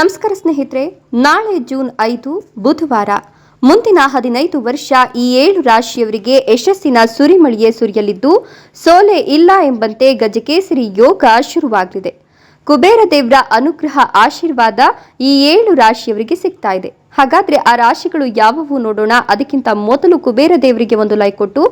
ನಮಸ್ಕಾರ ಸ್ನೇಹಿತರೆ, ನಾಳೆ ಜೂನ್ ಐದು, ಬುಧವಾರ. ಮುಂದಿನ ಹದಿನೈದು ವರ್ಷ ಈ ಏಳು ರಾಶಿಯವರಿಗೆ ಯಶಸ್ಸಿನ ಸುರಿಮಳಿಯೇ ಸುರಿಯಲಿದ್ದು, ಸೋಲೆ ಇಲ್ಲ ಎಂಬಂತೆ ಗಜಕೇಸರಿ ಯೋಗ ಶುರುವಾಗಲಿದೆ. ಕುಬೇರ ದೇವರ ಅನುಗ್ರಹ ಆಶೀರ್ವಾದ ಈ ಏಳು ರಾಶಿಯವರಿಗೆ ಸಿಗ್ತಾ ಇದೆ. ಹಾಗಾದ್ರೆ ಆ ರಾಶಿಗಳು ಯಾವುವು ನೋಡೋಣ. ಅದಕ್ಕಿಂತ ಮೊದಲು ಕುಬೇರ ದೇವರಿಗೆ ಒಂದು ಲೈಕ್ ಕೊಟ್ಟು.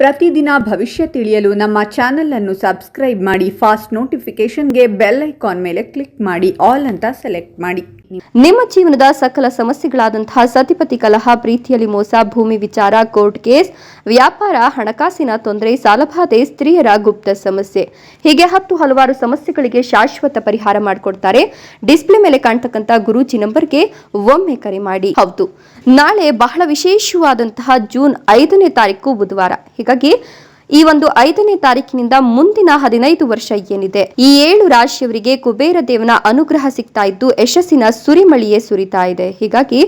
ಪ್ರತಿದಿನ ಭವಿಷ್ಯ ತಿಳಿಯಲು ನಮ್ಮ ಚಾನೆಲ್ ಅನ್ನು ಸಬ್ಸ್ಕ್ರೈಬ್ ಮಾಡಿ ಫಾಸ್ಟ್ ನೋಟಿಫಿಕೇಶನ್ಗೆ ಬೆಲ್ ಐಕಾನ್ ಮೇಲೆ ಕ್ಲಿಕ್ ಮಾಡಿ ಆಲ್ ಅಂತ ಸೆಲೆಕ್ಟ್ ಮಾಡಿ. ನಿಮ್ಮ ಜೀವನದ ಸಕಲ ಸಮಸ್ಯೆಗಳಾದಂತಹ ಸತಿಪತಿ ಕಲಹ, ಪ್ರೀತಿಯಲ್ಲಿ ಮೋಸ, ಭೂಮಿ ವಿಚಾರ, ಕೋರ್ಟ್ ಕೇಸ್, ವ್ಯಾಪಾರ, ಹಣಕಾಸಿನ ತೊಂದರೆ, ಸಾಲಬಾಧೆ, ಸ್ತ್ರೀಯರ ಗುಪ್ತ ಸಮಸ್ಯೆ. ಹೀಗೆ ಹತ್ತು ಹಲವಾರು ಸಮಸ್ಯೆಗಳಿಗೆ ಶಾಶ್ವತ ಪರಿಹಾರ ಮಾಡಿಕೊಡ್ತಾರೆ. ಡಿಸ್ಪ್ಲೇ ಮೇಲೆ ಕಾಣ್ತಕ್ಕಂಥ ಗುರೂಜಿ ನಂಬರ್ಗೆ ಒಮ್ಮೆ ಕರೆ ಮಾಡಿ. ಹೌದು. ನಾಳೆ ಬಹಳ ವಿಶೇಷವಾದಂತಹ ಜೂನ್ ಐದನೇ ತಾರೀಕು ಬುಧವಾರ. ಹೀಗಾಗಿ ಈ ಒಂದು ಐದನೇ ತಾರೀಕಿನಿಂದ ಮುಂದಿನ ಹದಿನೈದು ವರ್ಷ ಏನಿದೆ. ಈ ಏಳು ರಾಶಿಯವರಿಗೆ ಕುಬೇರ ದೇವನ ಅನುಗ್ರಹ ಸಿಗ್ತಾ ಇದ್ದು, ಯಶಸ್ಸಿನ ಸುರಿಮಳಿಯೇ ಸುರಿತಾ ಇದೆ. ಹೀಗಾಗಿ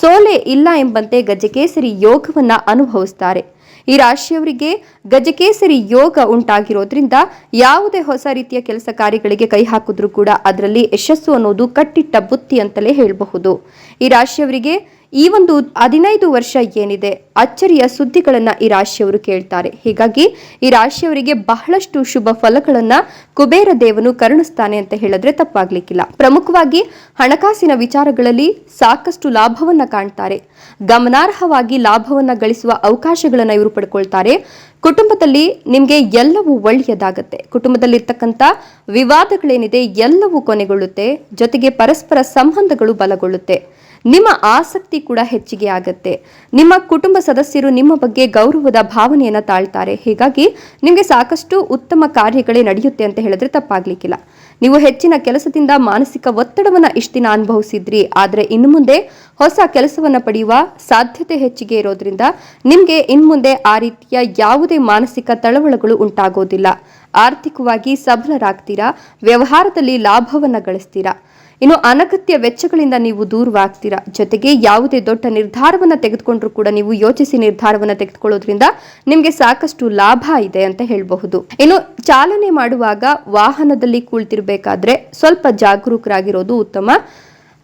ಸೋಲೆ ಇಲ್ಲ ಎಂಬಂತೆ ಗಜಕೇಸರಿ ಯೋಗವನ್ನ ಅನುಭವಿಸ್ತಾರೆ. ಈ ರಾಶಿಯವರಿಗೆ ಗಜಕೇಸರಿ ಯೋಗ ಉಂಟಾಗಿರೋದ್ರಿಂದ ಯಾವುದೇ ಹೊಸ ರೀತಿಯ ಕೆಲಸ ಕಾರ್ಯಗಳಿಗೆ ಕೈ ಹಾಕಿದ್ರೂ ಕೂಡ ಅದರಲ್ಲಿ ಯಶಸ್ಸು ಅನ್ನೋದು ಕಟ್ಟಿಟ್ಟ ಬುತ್ತಿ ಅಂತಲೇ ಹೇಳಬಹುದು. ಈ ರಾಶಿಯವರಿಗೆ ಈ ಒಂದು ಹದಿನೈದು ವರ್ಷ ಏನಿದೆ, ಅಚ್ಚರಿಯ ಸುದ್ದಿಗಳನ್ನ ಈ ರಾಶಿಯವರು ಕೇಳ್ತಾರೆ. ಹೀಗಾಗಿ ಈ ರಾಶಿಯವರಿಗೆ ಬಹಳಷ್ಟು ಶುಭ ಫಲಗಳನ್ನ ಕುಬೇರ ದೇವನು ಕರುಣಿಸ್ತಾನೆ ಅಂತ ಹೇಳಿದ್ರೆ ತಪ್ಪಾಗ್ಲಿಕ್ಕಿಲ್ಲ. ಪ್ರಮುಖವಾಗಿ ಹಣಕಾಸಿನ ವಿಚಾರಗಳಲ್ಲಿ ಸಾಕಷ್ಟು ಲಾಭವನ್ನ ಕಾಣ್ತಾರೆ. ಗಮನಾರ್ಹವಾಗಿ ಲಾಭವನ್ನ ಗಳಿಸುವ ಅವಕಾಶಗಳನ್ನ ಇವರು ಪಡ್ಕೊಳ್ತಾರೆ. ಕುಟುಂಬದಲ್ಲಿ ನಿಮಗೆ ಎಲ್ಲವೂ ಒಳ್ಳೆಯದಾಗತ್ತೆ. ಕುಟುಂಬದಲ್ಲಿರ್ತಕ್ಕಂಥ ವಿವಾದಗಳೇನಿದೆ ಎಲ್ಲವೂ ಕೊನೆಗೊಳ್ಳುತ್ತೆ. ಜೊತೆಗೆ ಪರಸ್ಪರ ಸಂಬಂಧಗಳು ಬಲಗೊಳ್ಳುತ್ತೆ. ನಿಮ್ಮ ಆಸಕ್ತಿ ಕೂಡ ಹೆಚ್ಚಿಗೆ ಆಗತ್ತೆ. ನಿಮ್ಮ ಕುಟುಂಬ ಸದಸ್ಯರು ನಿಮ್ಮ ಬಗ್ಗೆ ಗೌರವದ ಭಾವನೆಯನ್ನ ತಾಳ್ತಾರೆ. ಹೀಗಾಗಿ ನಿಮಗೆ ಸಾಕಷ್ಟು ಉತ್ತಮ ಕಾರ್ಯಗಳೇ ನಡೆಯುತ್ತೆ ಅಂತ ಹೇಳಿದ್ರೆ ತಪ್ಪಾಗ್ಲಿಕ್ಕಿಲ್ಲ. ನೀವು ಹೆಚ್ಚಿನ ಕೆಲಸದಿಂದ ಮಾನಸಿಕ ಒತ್ತಡವನ್ನ ಇಷ್ಟ ದಿನ ಅನುಭವಿಸಿದ್ರಿ. ಆದ್ರೆ ಇನ್ನು ಮುಂದೆ ಹೊಸ ಕೆಲಸವನ್ನ ಪಡೆಯುವ ಸಾಧ್ಯತೆ ಹೆಚ್ಚಿಗೆ ಇರೋದ್ರಿಂದ ನಿಮಗೆ ಇನ್ಮುಂದೆ ಆ ರೀತಿಯ ಯಾವುದೇ ಮಾನಸಿಕ ತಳವಳಗಳು ಉಂಟಾಗೋದಿಲ್ಲ. ಆರ್ಥಿಕವಾಗಿ ಸಬಲರಾಗ್ತೀರಾ? ವ್ಯವಹಾರದಲ್ಲಿ ಲಾಭವನ್ನ ಗಳಿಸ್ತೀರಾ? ಇನ್ನು ಅನಗತ್ಯ ವೆಚ್ಚಗಳಿಂದ ನೀವು ದೂರವಾಗ್ತೀರಾ? ಜೊತೆಗೆ ಯಾವುದೇ ದೊಡ್ಡ ನಿರ್ಧಾರವನ್ನ ತೆಗೆದುಕೊಂಡ್ರು ಕೂಡ ನೀವು ಯೋಚಿಸಿ ನಿರ್ಧಾರವನ್ನ ತೆಗೆದುಕೊಳ್ಳೋದ್ರಿಂದ ನಿಮಗೆ ಸಾಕಷ್ಟು ಲಾಭ ಇದೆ ಅಂತ ಹೇಳಬಹುದು. ಇನ್ನು ಚಾಲನೆ ಮಾಡುವಾಗ ವಾಹನದಲ್ಲಿ ಕುಳಿತಿರಬೇಕಾದ್ರೆ ಸ್ವಲ್ಪ ಜಾಗರೂಕರಾಗಿರೋದು ಉತ್ತಮ.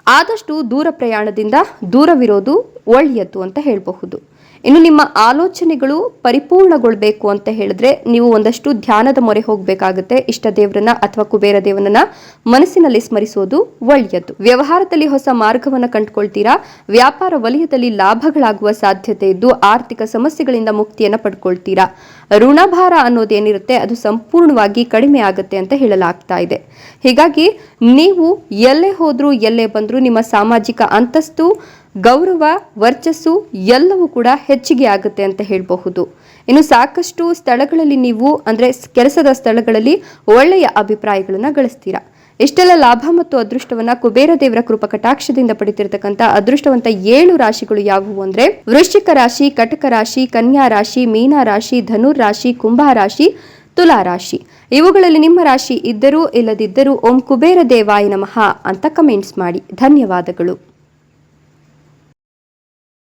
ಆದಷ್ಟು ದೂರ ಪ್ರಯಾಣದಿಂದ ದೂರವಿರೋದು ಒಳ್ಳೆಯದು ಅಂತ ಹೇಳಬಹುದು. ಇನ್ನು ನಿಮ್ಮ ಆಲೋಚನೆಗಳು ಪರಿಪೂರ್ಣಗೊಳ್ಬೇಕು ಅಂತ ಹೇಳಿದ್ರೆ ನೀವು ಒಂದಷ್ಟು ಧ್ಯಾನದ ಮೊರೆ ಹೋಗಬೇಕಾಗುತ್ತೆ. ಇಷ್ಟ ದೇವರನ್ನ ಅಥವಾ ಕುಬೇರ ದೇವನನ್ನ ಮನಸ್ಸಿನಲ್ಲಿ ಸ್ಮರಿಸೋದು ಒಳ್ಳೆಯದು. ವ್ಯವಹಾರದಲ್ಲಿ ಹೊಸ ಮಾರ್ಗವನ್ನು ಕಂಡುಕೊಳ್ತೀರಾ? ವ್ಯಾಪಾರ ವಲಯದಲ್ಲಿ ಲಾಭಗಳಾಗುವ ಸಾಧ್ಯತೆ ಇದ್ದು ಆರ್ಥಿಕ ಸಮಸ್ಯೆಗಳಿಂದ ಮುಕ್ತಿಯನ್ನ ಪಡ್ಕೊಳ್ತೀರಾ? ಋಣಭಾರ ಅನ್ನೋದೇನಿರುತ್ತೆ ಅದು ಸಂಪೂರ್ಣವಾಗಿ ಕಡಿಮೆ ಆಗುತ್ತೆ ಅಂತ ಹೇಳಲಾಗ್ತಾ ಇದೆ. ಹೀಗಾಗಿ ನೀವು ಎಲ್ಲೇ ಹೋದ್ರೂ, ಎಲ್ಲೇ ಬಂದರೂ ನಿಮ್ಮ ಸಾಮಾಜಿಕ ಅಂತಸ್ತು ಗೌರವ, ವರ್ಚಸ್ಸು ಎಲ್ಲವೂ ಕೂಡ ಹೆಚ್ಚಿಗೆ ಆಗುತ್ತೆ ಅಂತ ಹೇಳಬಹುದು. ಇನ್ನು ಸಾಕಷ್ಟು ಸ್ಥಳಗಳಲ್ಲಿ ನೀವು ಅಂದರೆ ಕೆಲಸದ ಸ್ಥಳಗಳಲ್ಲಿ ಒಳ್ಳೆಯ ಅಭಿಪ್ರಾಯಗಳನ್ನು ಗಳಿಸ್ತೀರಾ? ಇಷ್ಟೆಲ್ಲ ಲಾಭ ಮತ್ತು ಅದೃಷ್ಟವನ್ನ ಕುಬೇರ ದೇವರ ಕೃಪ ಕಟಾಕ್ಷದಿಂದ ಪಡಿತಿರ್ತಕ್ಕಂಥ ಅದೃಷ್ಟವಂತ ಏಳು ರಾಶಿಗಳು ಯಾವುವು ಅಂದ್ರೆ ವೃಶ್ಚಿಕ ರಾಶಿ, ಕಟಕ ರಾಶಿ, ಕನ್ಯಾ ರಾಶಿ, ಮೀನಾ ರಾಶಿ ಧನುರ್ ರಾಶಿ, ಕುಂಭ ರಾಶಿ, ತುಲಾ ರಾಶಿ. ಇವುಗಳಲ್ಲಿ ನಿಮ್ಮ ರಾಶಿ ಇದ್ದರೂ ಇಲ್ಲದಿದ್ದರೂ ಓಂ ಕುಬೇರ ದೇವಾಯ ನಮಃ ಅಂತ ಕಮೆಂಟ್ಸ್ ಮಾಡಿ. ಧನ್ಯವಾದಗಳು.